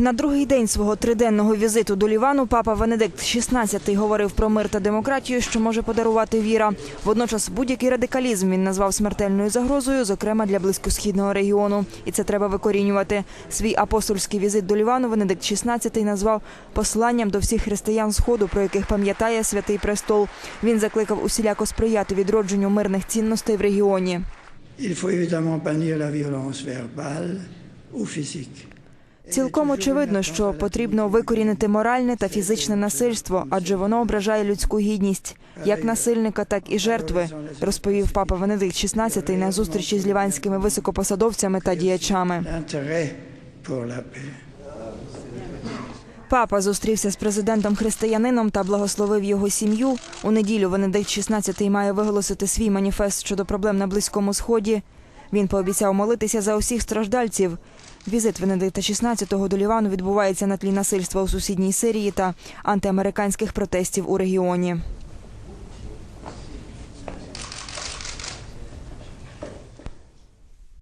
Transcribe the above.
На другий день свого триденного візиту до Лівану папа Венедикт XVI говорив про мир та демократію, що може подарувати віра. Водночас будь-який радикалізм він назвав смертельною загрозою, зокрема для близькосхідного регіону. І це треба викорінювати. Свій апостольський візит до Лівану Венедикт XVI назвав посланням до всіх християн Сходу, про яких пам'ятає святий престол. Він закликав усіляко сприяти відродженню мирних цінностей в регіоні. Il faut évidemment bannir la violence verbale ou physique. Цілком очевидно, що потрібно викорінити моральне та фізичне насильство, адже воно ображає людську гідність, як насильника, так і жертви, розповів папа Венедикт XVI на зустрічі з ліванськими високопосадовцями та діячами. Папа зустрівся з президентом християнином та благословив його сім'ю. У неділю Венедикт XVI має виголосити свій маніфест щодо проблем на близькому сході. Він пообіцяв молитися за усіх страждальців. Візит Венедикта XVI до Лівану відбувається на тлі насильства у сусідній Сирії та антиамериканських протестів у регіоні.